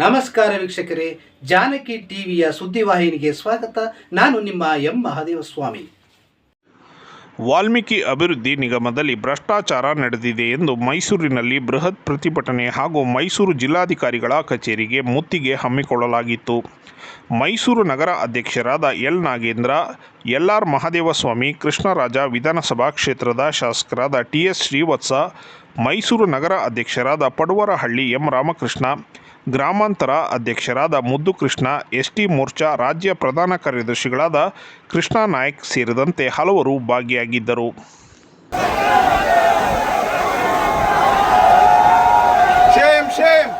ನಮಸ್ಕಾರ ವೀಕ್ಷಕರೇ, ಜಾನಕಿ ಟಿವಿಯ ಸುದ್ದಿವಾಹಿನಿಗೆ ಸ್ವಾಗತ. ನಾನು ನಿಮ್ಮ ಎಂ. ಮಹಾದೇವ ಸ್ವಾಮಿ ವಾಲ್ಮೀಕಿ ಅಭಿವೃದ್ಧಿ ನಿಗಮದಲ್ಲಿ ಭ್ರಷ್ಟಾಚಾರ ನಡೆದಿದೆ ಎಂದು ಮೈಸೂರಿನಲ್ಲಿ ಬೃಹತ್ ಪ್ರತಿಭಟನೆ ಹಾಗೂ ಮೈಸೂರು ಜಿಲ್ಲಾಧಿಕಾರಿಗಳ ಕಚೇರಿಗೆ ಮುತ್ತಿಗೆ ಹಮ್ಮಿಕೊಳ್ಳಲಾಗಿತ್ತು. ಮೈಸೂರು ನಗರ ಅಧ್ಯಕ್ಷರಾದ L. Nagendra, L. R. Mahadevaswamy, Krishnaraja ವಿಧಾನಸಭಾ ಕ್ಷೇತ್ರದ ಶಾಸಕರಾದ ಟಿ. ಎಸ್. ಶ್ರೀವತ್ಸ, ಮೈಸೂರು ನಗರ ಅಧ್ಯಕ್ಷರಾದ ಪಡುವರಹಳ್ಳಿ ಎಂ. ರಾಮಕೃಷ್ಣ ಗ್ರಾಮಾಂತರ ಅಧ್ಯಕ್ಷರಾದ ಮುದ್ದು ಕೃಷ್ಣ ಎಸ್ಟಿ ಮೋರ್ಚಾ ರಾಜ್ಯ ಪ್ರಧಾನ ಕಾರ್ಯದರ್ಶಿಗಳಾದ ಕೃಷ್ಣ ನಾಯಕ್ ಸೇರಿದಂತೆ ಹಲವರು ಭಾಗಿಯಾಗಿದ್ದರು Shame, shame.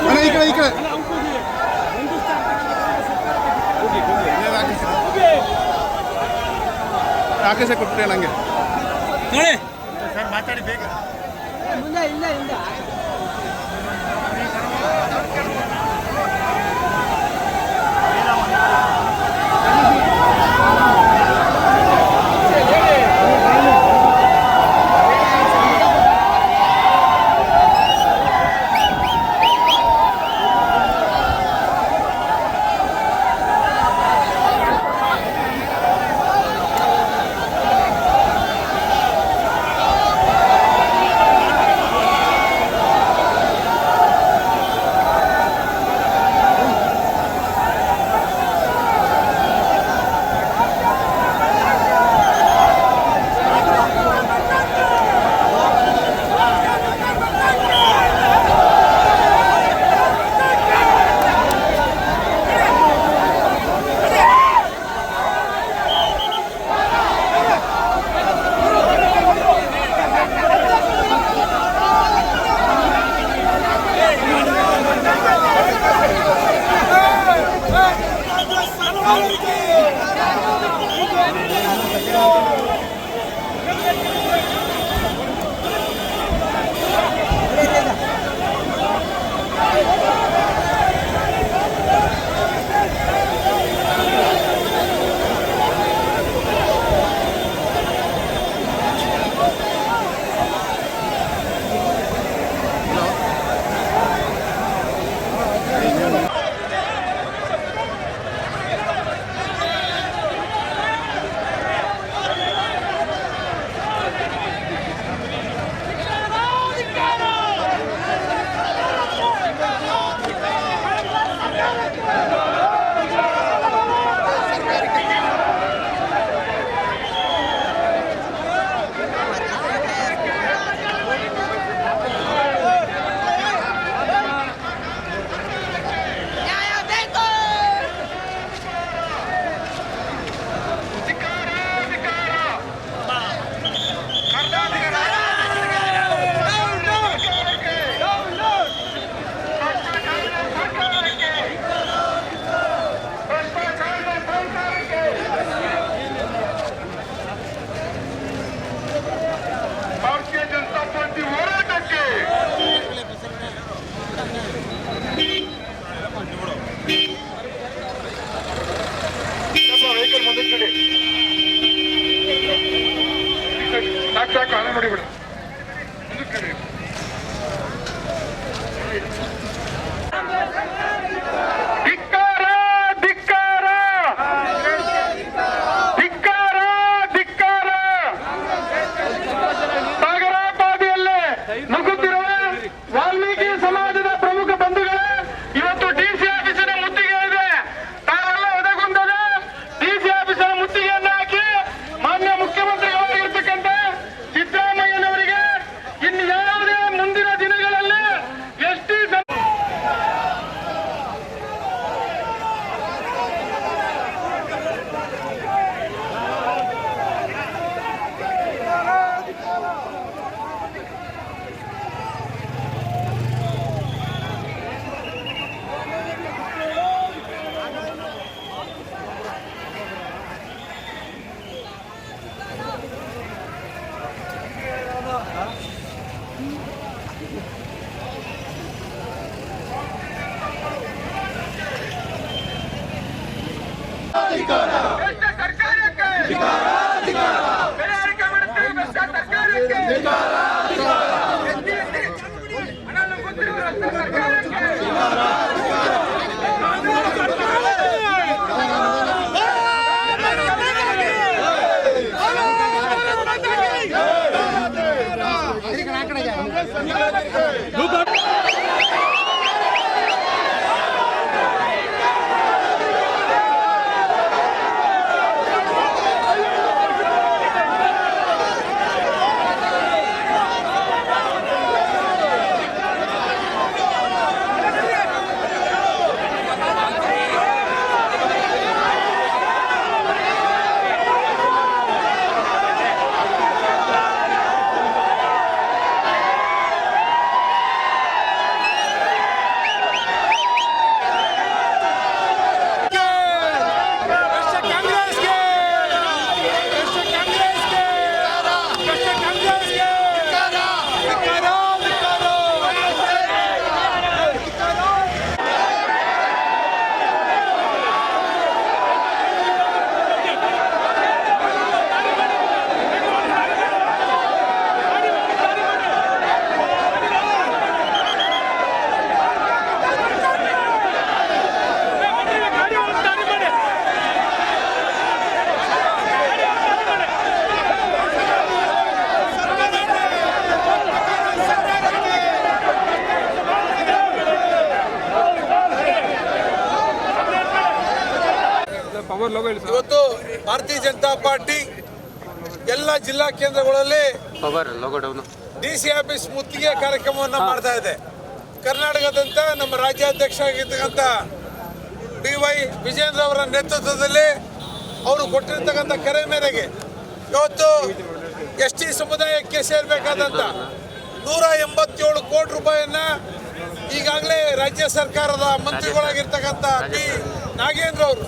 ಅಣ್ಣ, ಈ ಕಡೆ ಈ ಕಡೆ ಆಕಾಶ ಕೊಟ್ಬಿಟ್ಟೆ ನಂಗೆ. ಸರ್ ಮಾತಾಡಿ ಬೇಗ. ನ್ಯಾಯ Yeah. आंकड़ा जाए ಇವತ್ತು ಭಾರತೀಯ ಜನತಾ ಪಾರ್ಟಿ ಎಲ್ಲ ಜಿಲ್ಲಾ ಕೇಂದ್ರಗಳಲ್ಲಿ ಡಿ ಸಿ ಆಫೀಸ್ ಮುತ್ತಿಗೆ ಕಾರ್ಯಕ್ರಮವನ್ನು ಮಾಡ್ತಾ ಇದೆ. ಕರ್ನಾಟಕದಂತ ನಮ್ಮ ರಾಜ್ಯಾಧ್ಯಕ್ಷ ಆಗಿರ್ತಕ್ಕಂಥ ಡಿ ವೈ ವಿಜೇಂದ್ರ ಅವರ ನೇತೃತ್ವದಲ್ಲಿ ಅವರು ಕೊಟ್ಟಿರ್ತಕ್ಕಂಥ ಕರೆ ಮೇರೆಗೆ ಇವತ್ತು ಎಸ್ ಟಿ ಸಮುದಾಯಕ್ಕೆ ಸೇರಬೇಕಾದಂಥ ನೂರ ಎಂಬತ್ತೇಳು ಕೋಟಿ ರೂಪಾಯಿಯನ್ನ ಈಗಾಗಲೇ ರಾಜ್ಯ ಸರ್ಕಾರದ ಮಂತ್ರಿಗಳಾಗಿರ್ತಕ್ಕಂಥ ಟಿ ನಾಗೇಂದ್ರ ಅವರು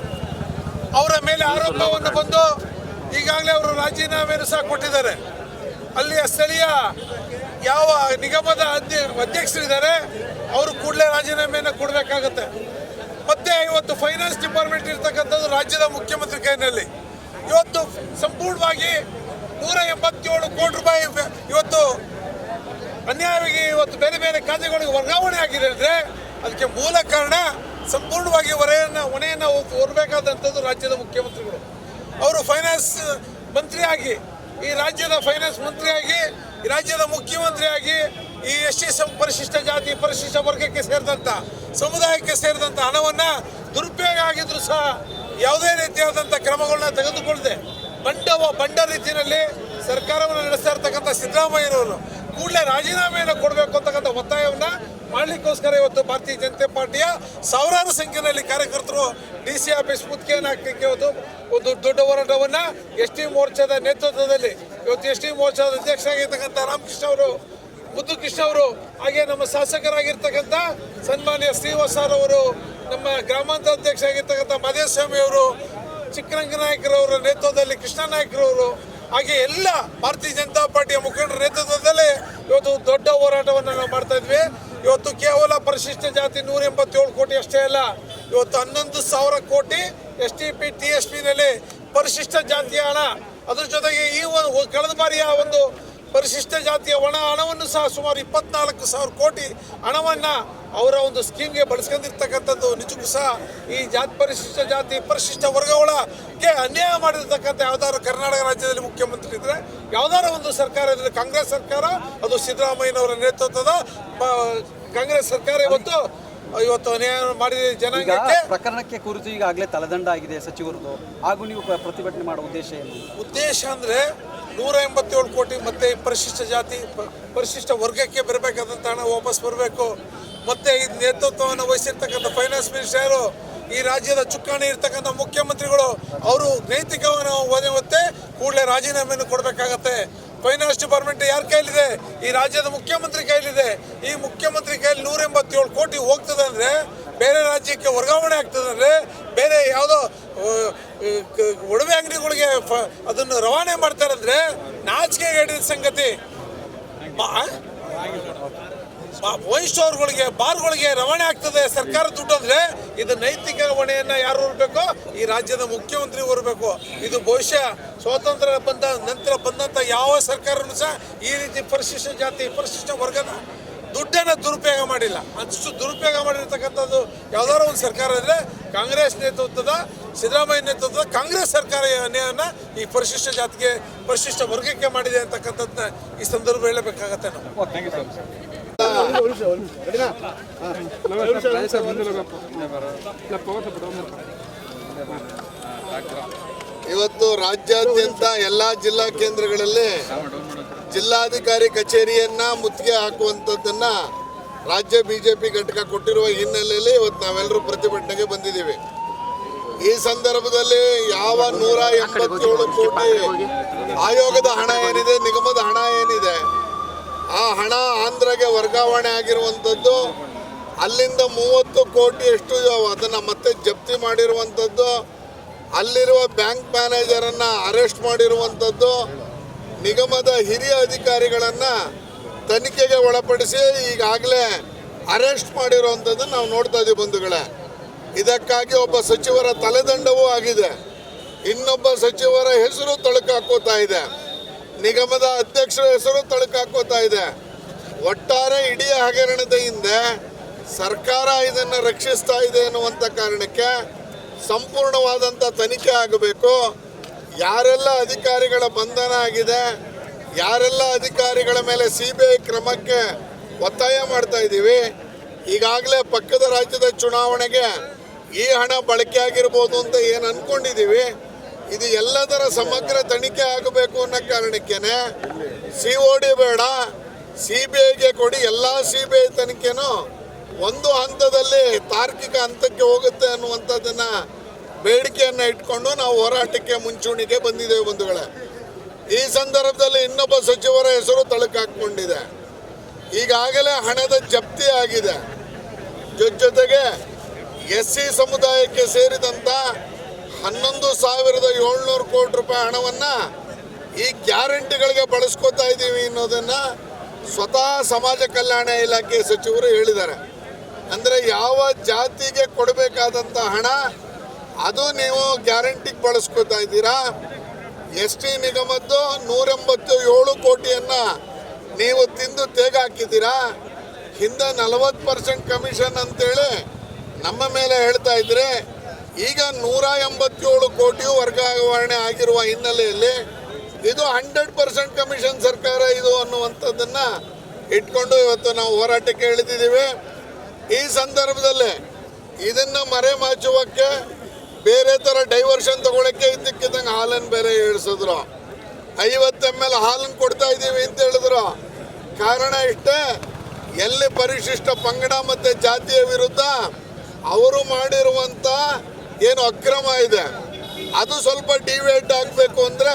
ಅವರ ಮೇಲೆ ಆರೋಪವನ್ನು ಬಂದು ಈಗಾಗಲೇ ಅವರು ರಾಜೀನಾಮೆಯನ್ನು ಸಹ ಕೊಟ್ಟಿದ್ದಾರೆ. ಅಲ್ಲಿಯ ಸ್ಥಳೀಯ ಯಾವ ನಿಗಮದ ಅಧ್ಯ ಅಧ್ಯಕ್ಷರಿದ್ದಾರೆ, ಅವರು ಕೂಡಲೇ ರಾಜೀನಾಮೆಯನ್ನು ಕೊಡಬೇಕಾಗತ್ತೆ. ಮತ್ತೆ ಇವತ್ತು ಫೈನಾನ್ಸ್ ಡಿಪಾರ್ಟ್ಮೆಂಟ್ ಇರ್ತಕ್ಕಂಥದ್ದು ರಾಜ್ಯದ ಮುಖ್ಯಮಂತ್ರಿ ಕೈನಲ್ಲಿ ಇವತ್ತು ಸಂಪೂರ್ಣವಾಗಿ ನೂರ ಎಂಬತ್ತೇಳು ಕೋಟಿ ರೂಪಾಯಿ ಇವತ್ತು ಅನ್ಯಾಯವಾಗಿ ಇವತ್ತು ಬೇರೆ ಬೇರೆ ಖಾತೆಗಳಿಗೆ ವರ್ಗಾವಣೆ ಆಗಿದೆ ಅಂದರೆ, ಅದಕ್ಕೆ ಮೂಲ ಕಾರಣ ಸಂಪೂರ್ಣವಾಗಿ ಹೊರೆಯನ್ನು, ಹೊಣೆಯನ್ನು ಹೊರಬೇಕಾದಂಥದ್ದು ರಾಜ್ಯದ ಮುಖ್ಯಮಂತ್ರಿಗಳು. ಅವರು ಫೈನಾನ್ಸ್ ಮಂತ್ರಿಯಾಗಿ, ಈ ರಾಜ್ಯದ ಫೈನಾನ್ಸ್ ಮಂತ್ರಿಯಾಗಿ, ಈ ರಾಜ್ಯದ ಮುಖ್ಯಮಂತ್ರಿಯಾಗಿ, ಈ ಎಸ್ ಟಿ ಪರಿಶಿಷ್ಟ ಜಾತಿ ಪರಿಶಿಷ್ಟ ವರ್ಗಕ್ಕೆ ಸೇರಿದಂಥ, ಸಮುದಾಯಕ್ಕೆ ಸೇರಿದಂಥ ಹಣವನ್ನು ದುರುಪಯೋಗ ಆಗಿದ್ರೂ ಸಹ ಯಾವುದೇ ರೀತಿಯಾದಂಥ ಕ್ರಮಗಳನ್ನ ತೆಗೆದುಕೊಳ್ಳದೆ ಬಂಡವ ಬಂಡ ರೀತಿಯಲ್ಲಿ ಸರ್ಕಾರವನ್ನು ನಡೆಸ್ತಾ ಇರ್ತಕ್ಕಂಥ ಸಿದ್ದರಾಮಯ್ಯನವರು ಕೂಡಲೇ ರಾಜೀನಾಮೆಯನ್ನು ಕೊಡಬೇಕು ಅಂತಕ್ಕಂಥ ಒತ್ತಾಯವನ್ನು ಮಾಡಲಿಕ್ಕೋಸ್ಕರ ಇವತ್ತು ಭಾರತೀಯ ಜನತಾ ಪಾರ್ಟಿಯ ಸಾವಿರಾರು ಸಂಖ್ಯೆಯಲ್ಲಿ ಕಾರ್ಯಕರ್ತರು ಡಿ ಸಿ ಆಫೀಸ್ ಮುತ್ತಿಗೆಯನ್ನು ಹಾಕಲಿಕ್ಕೆ ಇವತ್ತು ಒಂದು ದೊಡ್ಡ ಹೋರಾಟವನ್ನು ಎಸ್ ಟಿ ಮೋರ್ಚಾದ ನೇತೃತ್ವದಲ್ಲಿ ಇವತ್ತು ಎಸ್ ಟಿ ಮೋರ್ಚಾದ ಅಧ್ಯಕ್ಷರಾಗಿರ್ತಕ್ಕಂಥ ರಾಮಕೃಷ್ಣ ಅವರು ಮುದ್ದು ಕೃಷ್ಣ ಅವರು, ಹಾಗೆ ನಮ್ಮ ಶಾಸಕರಾಗಿರ್ತಕ್ಕಂಥ ಸನ್ಮಾನ್ಯ ಶ್ರೀವಾಸ್ ಸರ್ ಅವರು, ನಮ್ಮ ಗ್ರಾಮಾಂತರ ಅಧ್ಯಕ್ಷ ಆಗಿರ್ತಕ್ಕಂಥ ಮಹದೇವಸ್ವಾಮಿ ಅವರು, ಚಿಕ್ಕರಂಗನಾಯಕರವರ ನೇತೃತ್ವದಲ್ಲಿ ಕೃಷ್ಣ ನಾಯಕರವರು ಹಾಗೆ ಎಲ್ಲ ಭಾರತೀಯ ಜನತಾ ಪಾರ್ಟಿಯ ಮುಖಂಡರ ನೇತೃತ್ವದಲ್ಲಿ ಇವತ್ತು ದೊಡ್ಡ ಹೋರಾಟವನ್ನು ನಾವು ಮಾಡ್ತಾ ಇದ್ವಿ. ಇವತ್ತು ಕೇವಲ ಪರಿಶಿಷ್ಟ ಜಾತಿ ನೂರ ಎಂಬತ್ತೇಳು ಕೋಟಿ ಅಷ್ಟೇ ಅಲ್ಲ, ಇವತ್ತು ಹನ್ನೊಂದು ಸಾವಿರ ಕೋಟಿ S T P, T S ಪಿನಲ್ಲಿ ಪರಿಶಿಷ್ಟ ಜಾತಿಯ ಹಣ. ಅದ್ರ ಜೊತೆಗೆ ಈ ಒಂದು ಕಳೆದ ಬಾರಿಯ ಒಂದು ಪರಿಶಿಷ್ಟ ಜಾತಿಯ ಒಣ ಹಣವನ್ನು ಸಹ ಸುಮಾರು ಇಪ್ಪತ್ನಾಲ್ಕು ಸಾವಿರ ಕೋಟಿ ಹಣವನ್ನು ಅವರ ಒಂದು ಸ್ಕೀಮ್ಗೆ ಬಳಸ್ಕೊಂಡಿರ್ತಕ್ಕಂಥದ್ದು. ನಿಜಕ್ಕೂ ಸಹ ಈ ಜಾತಿ ಪರಿಶಿಷ್ಟ ಜಾತಿ ಪರಿಶಿಷ್ಟ ವರ್ಗಗಳಿಗೆ ಅನ್ಯಾಯ ಮಾಡಿರ್ತಕ್ಕಂಥ ಯಾವ್ದಾದ್ರು ಕರ್ನಾಟಕ ರಾಜ್ಯದಲ್ಲಿ ಮುಖ್ಯಮಂತ್ರಿ ಇದ್ದರೆ ಯಾವ್ದಾರ ಒಂದು ಸರ್ಕಾರ ಇದ್ದರೆ ಕಾಂಗ್ರೆಸ್ ಸರ್ಕಾರ ಅದು ಸಿದ್ದರಾಮಯ್ಯನವರ ನೇತೃತ್ವದ ಕಾಂಗ್ರೆಸ್ ಸರ್ಕಾರ ಇವತ್ತು ಇವತ್ತು ಅನ್ಯಾಯ ಮಾಡಿದ ಜನ ಜನಾಂಗಕ್ಕೆ ಪ್ರಕರಣಕ್ಕೆ ಕುರಿತು ಈಗಾಗಲೇ ತಲೆದಂಡ ಆಗಿದೆ ಸಚಿವರದು. ಹಾಗೂ ನೀವು ಪ್ರತಿಭಟನೆ ಮಾಡೋ ಉದ್ದೇಶ ಏನು? ಉದ್ದೇಶ ಅಂದರೆ ನೂರ ಎಂಬತ್ತೇಳು ಕೋಟಿ ಮತ್ತೆ ಪರಿಶಿಷ್ಟ ಜಾತಿ ಪರಿಶಿಷ್ಟ ವರ್ಗಕ್ಕೆ ಬರಬೇಕಾದಂಥ ಹಣ ವಾಪಸ್ ಬರಬೇಕು. ಮತ್ತೆ ಈ ನೇತೃತ್ವವನ್ನು ವಹಿಸಿರ್ತಕ್ಕಂಥ ಫೈನಾನ್ಸ್ ಮಿನಿಸ್ಟರ್ ಈ ರಾಜ್ಯದ ಚುಕ್ಕಾಣಿ ಇರ್ತಕ್ಕಂಥ ಮುಖ್ಯಮಂತ್ರಿಗಳು, ಅವರು ನೈತಿಕವನ್ನು ಒತ್ತೆ ಕೂಡಲೇ ರಾಜೀನಾಮೆಯನ್ನು ಕೊಡಬೇಕಾಗತ್ತೆ. ಫೈನಾನ್ಸ್ ಡಿಪಾರ್ಟ್ಮೆಂಟ್ ಯಾರ ಕೈಲಿದೆ ಈ ರಾಜ್ಯದ ಮುಖ್ಯಮಂತ್ರಿ ಕೈಲಿದೆ ಈ ಮುಖ್ಯಮಂತ್ರಿ ಕೈಲಿ ನೂರ ಎಂಬತ್ತೇಳು ಕೋಟಿ ಹೋಗ್ತದೆ ಅಂದರೆ, ಬೇರೆ ರಾಜ್ಯಕ್ಕೆ ವರ್ಗಾವಣೆ ಆಗ್ತದೆ ಅಂದರೆ ಬೇರೆ ಯಾವುದೋ ಒಡವೆ ಅಂಗಡಿಗಳಿಗೆ ಅದನ್ನು ರವಾನೆ ಮಾಡ್ತಾರಂದ್ರೆ ಅಂದರೆ ನಾಚಿಕೆ ಹೇಳಿದ ಸಂಗತಿ. ವೈನ್ ಸ್ಟೋರ್ಗಳಿಗೆ ಬಾರ್ಗಳಿಗೆ ರವಾನೆ ಆಗ್ತದೆ ಸರ್ಕಾರ ದುಡ್ಡು ಅಂದ್ರೆ ಇದು ನೈತಿಕ ಹೊಣೆಯನ್ನ ಯಾರು ಹೊರಬೇಕು? ಈ ರಾಜ್ಯದ ಮುಖ್ಯಮಂತ್ರಿ ಹೊರಬೇಕು. ಇದು ಬಹುಶಃ ಸ್ವಾತಂತ್ರ್ಯ ಬಂದ ನಂತರ ಬಂದಂತ ಯಾವ ಸರ್ಕಾರನು ಸಹ ಈ ರೀತಿ ಪರಿಶಿಷ್ಟ ಜಾತಿ, ಪರಿಶಿಷ್ಟ ವರ್ಗದ ದುಡ್ಡನ್ನು ದುರುಪಯೋಗ ಮಾಡಿಲ್ಲ. ಅಷ್ಟು ದುರುಪಯೋಗ ಮಾಡಿರ್ತಕ್ಕಂಥದ್ದು ಯಾವ್ದಾದ್ರು ಒಂದು ಸರ್ಕಾರ ಇದ್ರೆ ಕಾಂಗ್ರೆಸ್ ನೇತೃತ್ವದ ಸಿದ್ದರಾಮಯ್ಯ ನೇತೃತ್ವದ ಕಾಂಗ್ರೆಸ್ ಸರ್ಕಾರ ಈ ಅನ್ಯಾಯನ ಈ ಪರಿಶಿಷ್ಟ ಜಾತಿಗೆ ಪರಿಶಿಷ್ಟ ವರ್ಗಕ್ಕೆ ಮಾಡಿದೆ ಅಂತಕ್ಕಂಥದ್ದನ್ನ ಈ ಸಂದರ್ಭ ಹೇಳಬೇಕಾಗತ್ತೆ ನಾವು. ಇವತ್ತು ರಾಜ್ಯಾದ್ಯಂತ ಎಲ್ಲಾ ಜಿಲ್ಲಾ ಕೇಂದ್ರಗಳಲ್ಲಿ ಜಿಲ್ಲಾಧಿಕಾರಿ ಕಚೇರಿಯನ್ನ ಮುತ್ತಿಗೆ ಹಾಕುವಂಥದ್ದನ್ನ ರಾಜ್ಯ ಬಿಜೆಪಿ ಘಟಕ ಕೊಟ್ಟಿರುವ ಹಿನ್ನೆಲೆಯಲ್ಲಿ ಇವತ್ತು ನಾವೆಲ್ಲರೂ ಪ್ರತಿಭಟನೆಗೆ ಬಂದಿದ್ದೀವಿ. ಈ ಸಂದರ್ಭದಲ್ಲಿ ಯಾವ ನೂರ ಎಂಬತ್ತೇಳು ಕೋಟಿ ಆಯೋಗದ ಹಣ ಏನಿದೆ, ನಿಗಮದ ಹಣ ಏನಿದೆ, ಆ ಹಣ ಆಂಧ್ರಗೆ ವರ್ಗಾವಣೆ ಆಗಿರುವಂಥದ್ದು, ಅಲ್ಲಿಂದ ಮೂವತ್ತು ಕೋಟಿಯಷ್ಟು ಅದನ್ನು ಮತ್ತೆ ಜಪ್ತಿ ಮಾಡಿರುವಂಥದ್ದು, ಅಲ್ಲಿರುವ ಬ್ಯಾಂಕ್ ಮ್ಯಾನೇಜರನ್ನು ಅರೆಸ್ಟ್ ಮಾಡಿರುವಂಥದ್ದು, ನಿಗಮದ ಹಿರಿಯ ಅಧಿಕಾರಿಗಳನ್ನು ತನಿಖೆಗೆ ಒಳಪಡಿಸಿ ಈಗಾಗಲೇ ಅರೆಸ್ಟ್ ಮಾಡಿರುವಂಥದ್ದು ನಾವು ನೋಡ್ತಾ ಇದ್ದೀವಿ ಬಂಧುಗಳೇ. ಇದಕ್ಕಾಗಿ ಒಬ್ಬ ಸಚಿವರ ತಲೆದಂಡವೂ ಆಗಿದೆ. ಇನ್ನೊಬ್ಬ ಸಚಿವರ ಹೆಸರು ತಳುಕಾಕೋತಾ ಇದೆ. ನಿಗಮದ ಅಧ್ಯಕ್ಷರ ಹೆಸರು ತಳುಕಾಕೋತಾ ಇದೆ. ಒಟ್ಟಾರೆ ಇಡೀ ಹಗರಣದ ಹಿಂದೆ ಸರ್ಕಾರ ಇದನ್ನು ರಕ್ಷಿಸ್ತಾ ಇದೆ ಅನ್ನುವಂಥ ಕಾರಣಕ್ಕೆ ಸಂಪೂರ್ಣವಾದಂಥ ತನಿಖೆ ಆಗಬೇಕು. ಯಾರೆಲ್ಲ ಅಧಿಕಾರಿಗಳ ಬಂಧನ ಆಗಿದೆ ಯಾರೆಲ್ಲ ಅಧಿಕಾರಿಗಳ ಮೇಲೆ ಸಿ ಬಿ ಐ ಕ್ರಮಕ್ಕೆ ಒತ್ತಾಯ ಮಾಡ್ತಾ ಇದ್ದೀವಿ, ಈಗಾಗಲೇ ಪಕ್ಕದ ರಾಜ್ಯದ ಚುನಾವಣೆಗೆ ಈ ಹಣ ಬಳಕೆ ಆಗಿರ್ಬೋದು ಅಂತ ಏನು ಅನ್ಕೊಂಡಿದ್ದೀವಿ, ಇದು ಎಲ್ಲದರ ಸಮಗ್ರ ತನಿಖೆ ಆಗಬೇಕು ಅನ್ನೋ ಕಾರಣಕ್ಕೇನೆ ಸಿ ಒ ಡಿ ಬೇಡ, ಸಿ ಬಿ ಐಗೆ ಕೊಡಿ, ಎಲ್ಲ ಸಿ ಬಿ ಐ ತನಿಖೆನೂ ಒಂದು ಹಂತದಲ್ಲಿ ತಾರ್ಕಿಕ ಹಂತಕ್ಕೆ ಹೋಗುತ್ತೆ ಅನ್ನುವಂಥದ್ದನ್ನು ಬೇಡಿಕೆಯನ್ನು ಇಟ್ಕೊಂಡು ನಾವು ಹೋರಾಟಕ್ಕೆ ಮುಂಚೂಣಿಗೆ ಬಂದಿದ್ದೇವೆ ಬಂಧುಗಳೇ. ಈ ಸಂದರ್ಭದಲ್ಲಿ ಇನ್ನೊಬ್ಬ ಸಚಿವರ ಹೆಸರು ತಳಕಾಕೊಂಡಿದೆ ಈಗಾಗಲೇ ಹಣದ ಜಪ್ತಿ ಆಗಿದೆ. ಜೊತೆ ಜೊತೆಗೆ ಎಸ್ ಸಿ ಸಮುದಾಯಕ್ಕೆ ಸೇರಿದಂತ ಹನ್ನೊಂದು ಸಾವಿರದ ಏಳ್ನೂರು ಕೋಟಿ ರೂಪಾಯಿ ಹಣವನ್ನ ಈ ಗ್ಯಾರಂಟಿಗಳಿಗೆ ಬಳಸ್ಕೊತಾ ಇದ್ದೀವಿ ಅನ್ನೋದನ್ನ ಸ್ವತಃ ಸಮಾಜ ಕಲ್ಯಾಣ ಇಲಾಖೆ ಸಚಿವರು ಹೇಳಿದ್ದಾರೆ. ಅಂದ್ರೆ ಯಾವ ಜಾತಿಗೆ ಕೊಡಬೇಕಾದಂತ ಹಣ, ಅದು ನೀವು ಗ್ಯಾರಂಟಿಗೆ ಬಳಸ್ಕೊತಾ ಇದ್ದೀರಾ? ಎಸ್ ಟಿ ನಿಗಮದ್ದು ನೂರೆಂಬತ್ತು ಏಳು ಕೋಟಿಯನ್ನ ನೀವು ತಿಂದು ತೇಗ ಹಾಕಿದ್ದೀರಾ? ಹಿಂದೆ ನಲವತ್ತು ಪರ್ಸೆಂಟ್ ಕಮಿಷನ್ ಅಂತೇಳಿ ನಮ್ಮ ಮೇಲೆ ಹೇಳ್ತಾ ಇದ್ರೆ, ಈಗ ನೂರ ಎಂಬತ್ತೇಳು ಕೋಟಿಯು ವರ್ಗಾವಣೆ ಆಗಿರುವ ಹಿನ್ನೆಲೆಯಲ್ಲಿ ಇದು ಹಂಡ್ರೆಡ್ ಪರ್ಸೆಂಟ್ ಕಮಿಷನ್ ಸರ್ಕಾರ ಇದು ಅನ್ನುವಂಥದ್ದನ್ನ ಇಟ್ಕೊಂಡು ಇವತ್ತು ನಾವು ಹೋರಾಟಕ್ಕೆ ಇಳಿದಿದ್ದೀವಿ. ಈ ಸಂದರ್ಭದಲ್ಲಿ ಇದನ್ನ ಮರೆಮಾಚುವಕ್ಕೆ ಬೇರೆ ತರ ಡೈವರ್ಷನ್ ತಗೊಳಕ್ಕೆ ಇದ್ದಕ್ಕಿದ್ದಂಗೆ ಹಾಲನ್ನು ಬೇರೆ ಏರಿಸಿದ್ರು. ಐವತ್ತು ಎಂ ಎಲ್ ಹಾಲನ್ನು ಕೊಡ್ತಾ ಇದ್ದೀವಿ ಅಂತ ಹೇಳಿದ್ರು. ಕಾರಣ ಇಷ್ಟೇ, ಎಲ್ಲಿ ಪರಿಶಿಷ್ಟ ಪಂಗಡ ಮತ್ತೆ ಜಾತಿಯ ವಿರುದ್ಧ ಅವರು ಮಾಡಿರುವಂತ ಏನು ಅಕ್ರಮ ಇದೆ, ಅದು ಸ್ವಲ್ಪ ಡಿವೇಟ್ ಆಗಬೇಕು ಅಂದ್ರೆ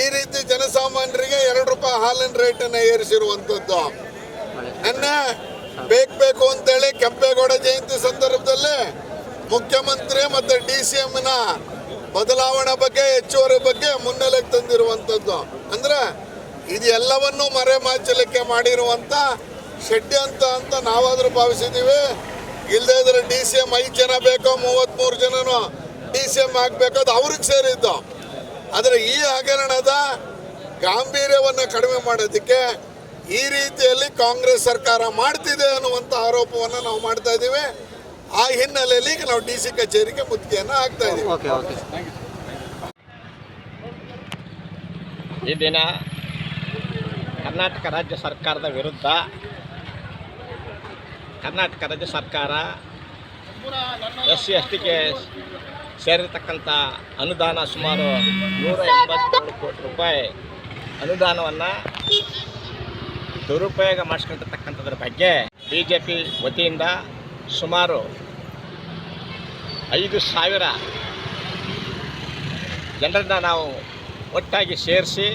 ಈ ರೀತಿ ಜನಸಾಮಾನ್ಯರಿಗೆ ಎರಡು ರೂಪಾಯಿ ಹಾಲಿನ ರೇಟನ್ನು ಏರಿಸಿರುವಂಥದ್ದು ಏರಿಸಿರುವಂತದ್ದು. ಬೇಕು ಬೇಕು ಅಂತೇಳಿ ಕೆಂಪೇಗೌಡ ಜಯಂತಿ ಸಂದರ್ಭದಲ್ಲಿ ಮುಖ್ಯಮಂತ್ರಿ ಮತ್ತೆ ಡಿ ಸಿ ಎಂನ ಬದಲಾವಣೆ ಬಗ್ಗೆ, ಹೆಚ್ಚುವರಿ ಬಗ್ಗೆ ಮುನ್ನೆಲೆಗೆ ತಂದಿರುವಂಥದ್ದು. ಅಂದ್ರೆ ಇದೆಲ್ಲವನ್ನು ಮರೆಮಾಚಲಿಕ್ಕೆ ಮಾಡಿರುವಂತ ಷಡ್ಯಂತ ಅಂತ ನಾವಾದರೂ ಭಾವಿಸಿದ್ದೀವಿ. ಇಲ್ಲದೇ ಇದ್ರೆ ಡಿ ಸಿ ಎಂ ಐದು ಜನ ಬೇಕೋ ಮೂವತ್ತ್ಮೂರು ಜನನು ಡಿ ಸಿ ಎಂ ಆಗಬೇಕು ಅದು ಅವ್ರಿಗೆ ಸೇರಿದ್ದು. ಆದರೆ ಈ ಹಗರಣದ ಗಾಂಭೀರ್ಯವನ್ನು ಕಡಿಮೆ ಮಾಡೋದಕ್ಕೆ ಈ ರೀತಿಯಲ್ಲಿ ಕಾಂಗ್ರೆಸ್ ಸರ್ಕಾರ ಮಾಡ್ತಿದೆ ಅನ್ನುವಂಥ ಆರೋಪವನ್ನು ನಾವು ಮಾಡ್ತಾ ಇದ್ದೀವಿ. ಆ ಹಿನ್ನೆಲೆಯಲ್ಲಿ ಈಗ ನಾವು ಡಿ ಸಿ ಕಚೇರಿಗೆ ಮುತ್ತಿಗೆಯನ್ನು ಹಾಕ್ತಾ ಇದ್ದೀವಿ. ಈ ದಿನ ಕರ್ನಾಟಕ ರಾಜ್ಯ ಸರ್ಕಾರದ ವಿರುದ್ಧ ಕರ್ನಾಟಕ ರಾಜ್ಯ ಸರ್ಕಾರ ಎಸ್ ಸಿ ಎಸ್ ಟಿಗೆ ಸೇರಿರ್ತಕ್ಕಂಥ ಅನುದಾನ ಸುಮಾರು ನೂರ ಎಂಬತ್ತೇಳು ಕೋಟಿ ರೂಪಾಯಿ ಅನುದಾನವನ್ನು ದುರುಪಯೋಗ ಮಾಡಿಸ್ಕೊಂಡಿರ್ತಕ್ಕಂಥದ್ರ ಬಗ್ಗೆ ಬಿ ಜೆ ಪಿ ವತಿಯಿಂದ ಸುಮಾರು ಐದು ಸಾವಿರ ಜನರನ್ನು ನಾವು ಒಟ್ಟಾಗಿ ಸೇರಿಸಿ,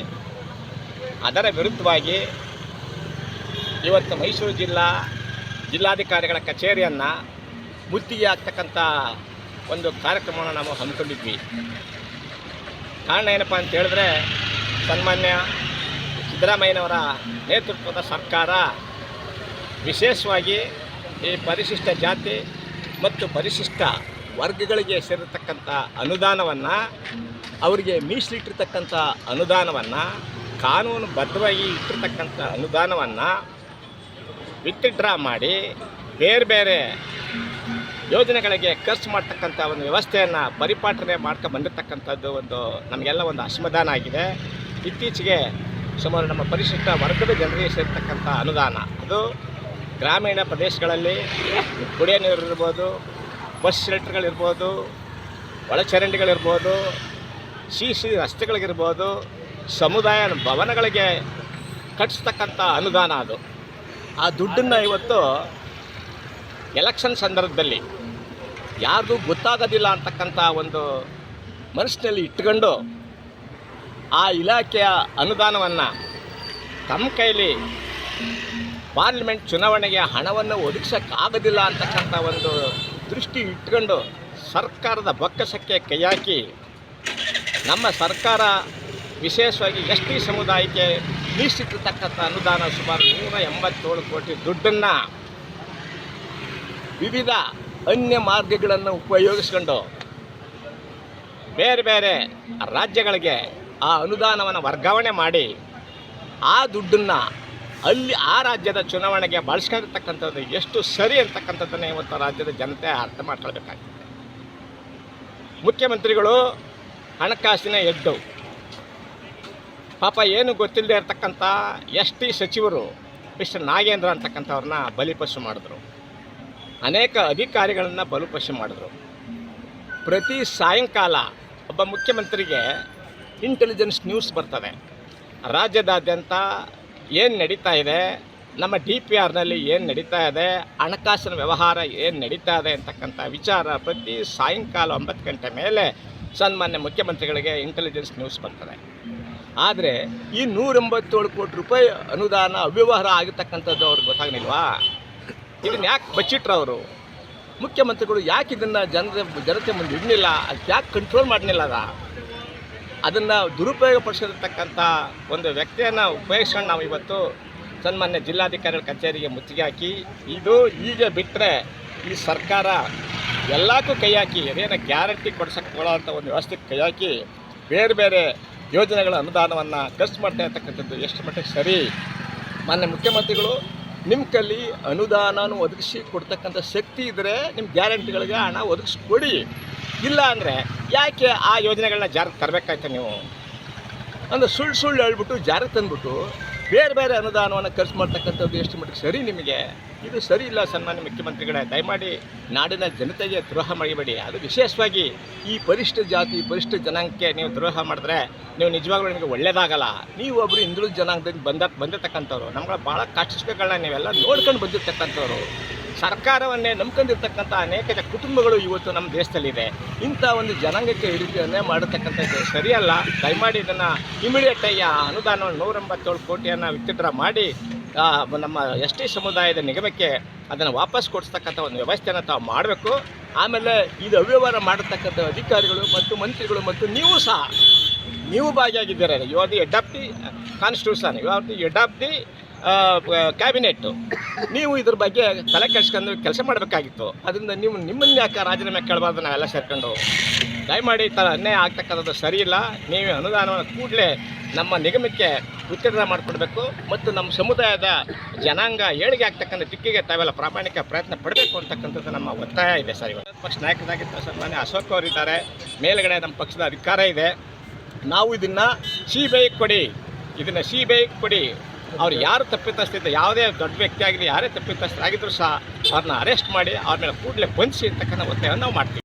ಅದರ ವಿರುದ್ಧವಾಗಿ ಇವತ್ತು ಮೈಸೂರು ಜಿಲ್ಲಾ ಜಿಲ್ಲಾಧಿಕಾರಿಗಳ ಕಚೇರಿಯನ್ನು ಮುತ್ತಿಗೆ ಆಗ್ತಕ್ಕಂಥ ಒಂದು ಕಾರ್ಯಕ್ರಮವನ್ನು ನಾವು ಹಮ್ಮಿಕೊಂಡಿದ್ವಿ. ಕಾರಣ ಏನಪ್ಪ ಅಂತ ಹೇಳಿದ್ರೆ, ಸನ್ಮಾನ್ಯ ಸಿದ್ದರಾಮಯ್ಯನವರ ನೇತೃತ್ವದ ಸರ್ಕಾರ ವಿಶೇಷವಾಗಿ ಈ ಪರಿಶಿಷ್ಟ ಜಾತಿ ಮತ್ತು ಪರಿಶಿಷ್ಟ ವರ್ಗಗಳಿಗೆ ಸೇರಿರ್ತಕ್ಕಂಥ ಅನುದಾನವನ್ನು, ಅವರಿಗೆ ಮೀಸಲಿಟ್ಟಿರ್ತಕ್ಕಂಥ ಅನುದಾನವನ್ನು ಕಾನೂನುಬದ್ಧವಾಗಿ ಇಟ್ಟಿರ್ತಕ್ಕಂಥ ಅನುದಾನವನ್ನು ವಿತ್ಡ್ರಾ ಮಾಡಿ ಬೇರೆ ಬೇರೆ ಯೋಜನೆಗಳಿಗೆ ಖರ್ಚು ಮಾಡ್ತಕ್ಕಂಥ ಒಂದು ವ್ಯವಸ್ಥೆಯನ್ನು ಪರಿಪಾಠನೆ ಮಾಡ್ಕೊಂಡು ಬಂದಿರತಕ್ಕಂಥದ್ದು ಒಂದು ನಮಗೆಲ್ಲ ಒಂದು ಅಸಮಾಧಾನ ಆಗಿದೆ. ಇತ್ತೀಚೆಗೆ ಸುಮಾರು ನಮ್ಮ ಪರಿಶಿಷ್ಟ ವರ್ಗದ ಜನರಿಗೆ ಸೇರ್ತಕ್ಕಂಥ ಅನುದಾನ. ಅದು ಗ್ರಾಮೀಣ ಪ್ರದೇಶಗಳಲ್ಲಿ ಕುಡಿಯ ನೀರು ಇರ್ಬೋದು, ಬಸ್ ಶೆಲ್ಟರ್ಗಳಿರ್ಬೋದು ಒಳಚರಂಡಿಗಳಿರ್ಬೋದು, ಸಿ ಸಿ ರಸ್ತೆಗಳಿಗಿರ್ಬೋದು, ಸಮುದಾಯ ಭವನಗಳಿಗೆ ಕಟ್ಟಿಸ್ತಕ್ಕಂಥ ಅನುದಾನ ಅದು. ಆ ದುಡ್ಡನ್ನು ಇವತ್ತು ಎಲೆಕ್ಷನ್ ಸಂದರ್ಭದಲ್ಲಿ ಯಾರಿಗೂ ಗೊತ್ತಾಗೋದಿಲ್ಲ ಅಂತಕ್ಕಂಥ ಒಂದು ಮನಸ್ಸಿನಲ್ಲಿ ಇಟ್ಕೊಂಡು ಆ ಇಲಾಖೆಯ ಅನುದಾನವನ್ನು ತಮ್ಮ ಕೈಲಿ ಪಾರ್ಲಿಮೆಂಟ್ ಚುನಾವಣೆಗೆ ಹಣವನ್ನು ಒದಗಿಸೋಕ್ಕಾಗೋದಿಲ್ಲ ಅಂತಕ್ಕಂಥ ಒಂದು ದೃಷ್ಟಿ ಇಟ್ಕೊಂಡು ಸರ್ಕಾರದ ಬೊಕ್ಕಸಕ್ಕೆ ಕೈ ಹಾಕಿ ನಮ್ಮ ಸರ್ಕಾರ ವಿಶೇಷವಾಗಿ ಎಸ್ ಟಿ ಸಮುದಾಯಕ್ಕೆ ಮೀಸಿಟ್ಟಿರ್ತಕ್ಕಂಥ ಅನುದಾನ ಸುಮಾರು ನೂರ ಎಂಬತ್ತೇಳು ಕೋಟಿ ದುಡ್ಡನ್ನು ವಿವಿಧ ಅನ್ಯ ಮಾರ್ಗಗಳನ್ನು ಉಪಯೋಗಿಸ್ಕೊಂಡು ಬೇರೆ ಬೇರೆ ರಾಜ್ಯಗಳಿಗೆ ಆ ಅನುದಾನವನ್ನು ವರ್ಗಾವಣೆ ಮಾಡಿ ಆ ದುಡ್ಡನ್ನು ಅಲ್ಲಿ ಆ ರಾಜ್ಯದ ಚುನಾವಣೆಗೆ ಬಳಸ್ಕೊಂಡಿರ್ತಕ್ಕಂಥದ್ದು ಎಷ್ಟು ಸರಿ ಅಂತಕ್ಕಂಥದ್ದನ್ನು ಇವತ್ತು ರಾಜ್ಯದ ಜನತೆ ಅರ್ಥ ಮಾಡ್ಕೊಳ್ಬೇಕಾಗ್ತದೆ. ಮುಖ್ಯಮಂತ್ರಿಗಳು ಹಣಕಾಸಿನ ಎಡ್ಡು ಪಾಪ ಏನು ಗೊತ್ತಿಲ್ಲದೆ ಇರತಕ್ಕಂಥ ಎಸ್ ಟಿ ಸಚಿವರು ಮಿಸ್ಟರ್ ನಾಗೇಂದ್ರ ಅಂತಕ್ಕಂಥವ್ರನ್ನ ಬಲಿಪಶು ಮಾಡಿದ್ರು. ಅನೇಕ ಅಧಿಕಾರಿಗಳನ್ನು ಬಲಿಪಶು ಮಾಡಿದ್ರು. ಪ್ರತಿ ಸಾಯಂಕಾಲ ಒಬ್ಬ ಮುಖ್ಯಮಂತ್ರಿಗೆ ಇಂಟೆಲಿಜೆನ್ಸ್ ನ್ಯೂಸ್ ಬರ್ತದೆ. ರಾಜ್ಯದಾದ್ಯಂತ ಏನು ನಡೀತಾ ಇದೆ? ನಮ್ಮ ಡಿ ಪಿ ಆರ್ನಲ್ಲಿ ಏನು ನಡೀತಾ ಇದೆ? ಹಣಕಾಸಿನ ವ್ಯವಹಾರ ಏನು ನಡೀತಾ ಇದೆ ಅಂತಕ್ಕಂಥ ವಿಚಾರ ಪ್ರತಿ ಸಾಯಂಕಾಲ ಒಂಬತ್ತು ಗಂಟೆ ಮೇಲೆ ಸನ್ಮಾನ್ಯ ಮುಖ್ಯಮಂತ್ರಿಗಳಿಗೆ ಇಂಟೆಲಿಜೆನ್ಸ್ ನ್ಯೂಸ್ ಬರ್ತದೆ. ಆದರೆ ಈ ನೂರೆಂಬತ್ತೇಳು ಕೋಟಿ ರೂಪಾಯಿ ಅನುದಾನ ಅವ್ಯವಹಾರ ಆಗಿರ್ತಕ್ಕಂಥದ್ದು ಅವ್ರಿಗೆ ಗೊತ್ತಾಗಲಿಲ್ವಾ? ಇದನ್ನು ಯಾಕೆ ಬಚ್ಚಿಟ್ರು ಅವರು? ಮುಖ್ಯಮಂತ್ರಿಗಳು ಯಾಕೆ ಇದನ್ನು ಜನರ ಜನತೆ ಮುಂದೆ ಇಡಲಿಲ್ಲ? ಅದು ಯಾಕೆ ಕಂಟ್ರೋಲ್ ಮಾಡಲಿಲ್ಲ ಅದ? ಅದನ್ನು ದುರುಪಯೋಗ ಪಡಿಸಿರ್ತಕ್ಕಂಥ ಒಂದು ವ್ಯಕ್ತಿಯನ್ನು ಉಪಯೋಗಿಸ್ಕೊಂಡು ನಾವು ಇವತ್ತು ಸನ್ಮಾನ್ಯ ಜಿಲ್ಲಾಧಿಕಾರಿಗಳ ಕಚೇರಿಗೆ ಮುಚ್ಚಿಗೆ ಹಾಕಿ, ಇದು ಈಗ ಬಿಟ್ಟರೆ ಈ ಸರ್ಕಾರ ಎಲ್ಲಕ್ಕೂ ಕೈ ಹಾಕಿ ಅದೇನೋ ಗ್ಯಾರಂಟಿ ಕೊಡ್ಸಕ್ಕೆ ಒಂದು ವ್ಯವಸ್ಥೆಗೆ ಕೈ ಹಾಕಿ ಬೇರೆ ಬೇರೆ ಯೋಜನೆಗಳ ಅನುದಾನವನ್ನು ಖರ್ಚು ಮಾಡ್ತಾ ಇರ್ತಕ್ಕಂಥದ್ದು ಎಷ್ಟು ಮಟ್ಟಿಗೆ ಸರಿ? ಮಾನ್ಯ ಮುಖ್ಯಮಂತ್ರಿಗಳು, ನಿಮ್ಮ ಕಲ್ಲಿ ಅನುದಾನನೂ ಒದಗಿಸಿ ಕೊಡ್ತಕ್ಕಂಥ ಶಕ್ತಿ ಇದ್ದರೆ ನಿಮ್ಮ ಗ್ಯಾರಂಟಿಗಳಿಗೆ ಹಣ ಒದಗಿಸಿ ಕೊಡಿ ಇಲ್ಲ ಅಂದರೆ ಯಾಕೆ ಆ ಯೋಜನೆಗಳನ್ನ ಜಾರಿಗೆ ತರಬೇಕಾಯ್ತು ನೀವು? ಅಂದರೆ ಸುಳ್ಳು ಸುಳ್ಳು ಹೇಳ್ಬಿಟ್ಟು ಜಾರಿಗೆ ತಂದ್ಬಿಟ್ಟು ಬೇರೆ ಬೇರೆ ಅನುದಾನವನ್ನು ಖರ್ಚು ಮಾಡ್ತಕ್ಕಂಥದ್ದು ಎಷ್ಟು ಮಟ್ಟಿಗೆ ಸರಿ ನಿಮಗೆ? ಇದು ಸರಿ ಇಲ್ಲ ಸನ್ಮಾನ್ಯ ಮುಖ್ಯಮಂತ್ರಿಗಳೇ, ದಯಮಾಡಿ ನಾಡಿನ ಜನತೆಗೆ ದ್ರೋಹ ಮಾಡಬೇಡಿ. ಅದು ವಿಶೇಷವಾಗಿ ಈ ಪರಿಷ್ಠ ಜಾತಿ ಪರಿಷ್ಠ ಜನಾಂಗಕ್ಕೆ ನೀವು ದ್ರೋಹ ಮಾಡಿದ್ರೆ ನೀವು ನಿಜವಾಗ್ಲೂ ನಿಮಗೆ ಒಳ್ಳೇದಾಗಲ್ಲ. ನೀವು ಒಬ್ಬರು ಹಿಂದುಳಿದ ಜನಾಂಗದಿಂದ ಬಂದ ಬಂದಿರತಕ್ಕಂಥವ್ರು, ನಮ್ಗಳ ಭಾಳ ಕಷ್ಟ ಸುಖಗಳನ್ನ ನೀವೆಲ್ಲ ನೋಡ್ಕೊಂಡು ಬಂದಿರ್ತಕ್ಕಂಥವ್ರು. ಸರ್ಕಾರವನ್ನೇ ನಂಬ್ಕೊಂಡಿರ್ತಕ್ಕಂಥ ಅನೇಕ ಕುಟುಂಬಗಳು ಇವತ್ತು ನಮ್ಮ ದೇಶದಲ್ಲಿದೆ ಇಂಥ ಒಂದು ಜನಾಂಗಕ್ಕೆ ರೀತಿ ಮಾಡತಕ್ಕಂಥದ್ದು ಸರಿಯಲ್ಲ. ದಯಮಾಡಿ ಇದನ್ನು ಇಮಿಡಿಯೇಟಾಗಿ ಆ ಅನುದಾನವನ್ನು ನೂರೆಂಬತ್ತೇಳು ಕೋಟಿಯನ್ನು ವಿತ್ಡ್ರಾ ಮಾಡಿ ನಮ್ಮ ಎಸ್ ಟಿ ಸಮುದಾಯದ ನಿಗಮಕ್ಕೆ ಅದನ್ನು ವಾಪಸ್ ಕೊಡಿಸ್ತಕ್ಕಂಥ ಒಂದು ವ್ಯವಸ್ಥೆಯನ್ನು ತಾವು ಮಾಡಬೇಕು. ಆಮೇಲೆ ಇದು ಅವ್ಯವಹಾರ ಮಾಡತಕ್ಕಂಥ ಅಧಿಕಾರಿಗಳು ಮತ್ತು ಮಂತ್ರಿಗಳು ಮತ್ತು ನೀವು ಸಹ, ನೀವು ಭಾಗಿಯಾಗಿದ್ದೀರ you are the the constitution you are the head cabinet ನೀವು ಇದ್ರ ಬಗ್ಗೆ ತಲೆ ಕೆಡ್ಸ್ಕೊಂಡು ಕೆಲಸ ಮಾಡಬೇಕಾಗಿತ್ತು. ಅದರಿಂದ ನೀವು ನಿಮ್ಮನ್ನ ಯಾಕೆ ರಾಜೀನಾಮೆ ಕೇಳಬಾರ್ದು ನಾವೆಲ್ಲ ಸೇರ್ಕೊಂಡು? ದಯಮಾಡಿ ತ ಅನ್ಯಾಯ ಆಗ್ತಕ್ಕಂಥದ್ದು ಸರಿ ಇಲ್ಲ. ನೀವು ಅನುದಾನವನ್ನು ಕೂಡಲೇ ನಮ್ಮ ನಿಗಮಕ್ಕೆ ಉತ್ತೀರ್ಣ ಮಾಡಿಕೊಡ್ಬೇಕು ಮತ್ತು ನಮ್ಮ ಸಮುದಾಯದ ಜನಾಂಗ ಏಳಿಗೆ ಆಗ್ತಕ್ಕಂಥ ದಿಕ್ಕಿಗೆ ತಾವೆಲ್ಲ ಪ್ರಾಮಾಣಿಕ ಪ್ರಯತ್ನ ಪಡಬೇಕು ಅಂತಕ್ಕಂಥದ್ದು ನಮ್ಮ ಒತ್ತಾಯ ಇದೆ ಸರ್ ಇವತ್ತು ಪಕ್ಷ ನಾಯಕರಾಗಿದ್ದ ಸನ್ಮಾನ್ಯ ಅಶೋಕ್ ಅವರಿದ್ದಾರೆ ಮೇಲುಗಡೆ ನಮ್ಮ ಪಕ್ಷದ ಅಧಿಕಾರ ಇದೆ. ನಾವು ಇದನ್ನು ಸಿ ಬೈ ಕೊಡಿ. ಇದನ್ನು ಸಿ ಬೈ ಕೊಡಿ. ಅವ್ರು ಯಾರು ತಪ್ಪಿತಸ್ಥಿದ್ದ, ಯಾವುದೇ ದೊಡ್ಡ ವ್ಯಕ್ತಿ ಆಗಲಿ ಯಾರೇ ತಪ್ಪಿತಸ್ಥರಾಗಿದ್ದರೂ ಸಹ ಅವ್ರನ್ನ ಅರೆಸ್ಟ್ ಮಾಡಿ ಅವ್ರ ಮೇಲೆ ಕೂಡಲೇ ಬಂಧಿಸಿ ಇರ್ತಕ್ಕಂಥ ಒತ್ತಾಯವನ್ನು ನಾವು ಮಾಡ್ತೀವಿ.